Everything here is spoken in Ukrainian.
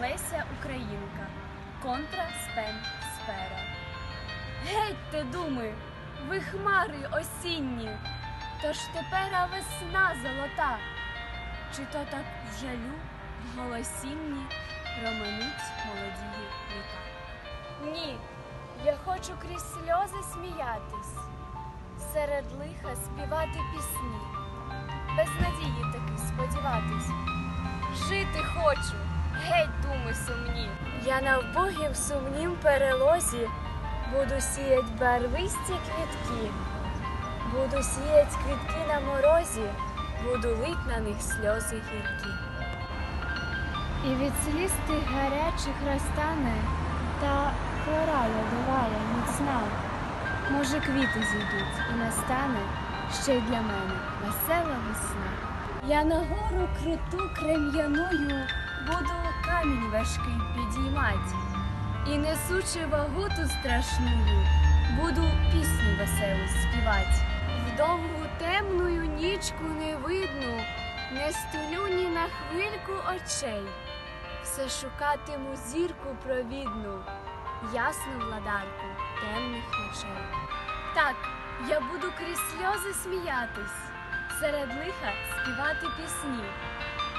Леся Українка. Контра спен спера. Гетьте, думи, ви хмари осінні, тож тепера весна золота. Чи то так в жалю в голосінні проминуть молодії літа? Ні, я хочу крізь сльози сміятись, серед лиха співати пісні, без надії таки сподіватись. Жити хочу, геть думи сумні. Я на вбогім сумнім перелозі буду сіять барвисті квітки, буду сіять квітки на морозі, буду лить на них сльози гіркі. І від сліз тих гарячих розтане та хвора льодовая міцна. Може, квіти зійдуть і настане ще й для мене весела весна. Я на гору круту крем'яною буду камінь важкий підіймать, і несучи вагу ту страшную, буду пісню веселу співать. В довгу темную нічку не видну, не стулю ні на хвильку очей. Все шукатиму зірку провідну, ясну владарку темних ночей. Так, я буду крізь сльози сміятись, серед лиха співати пісні,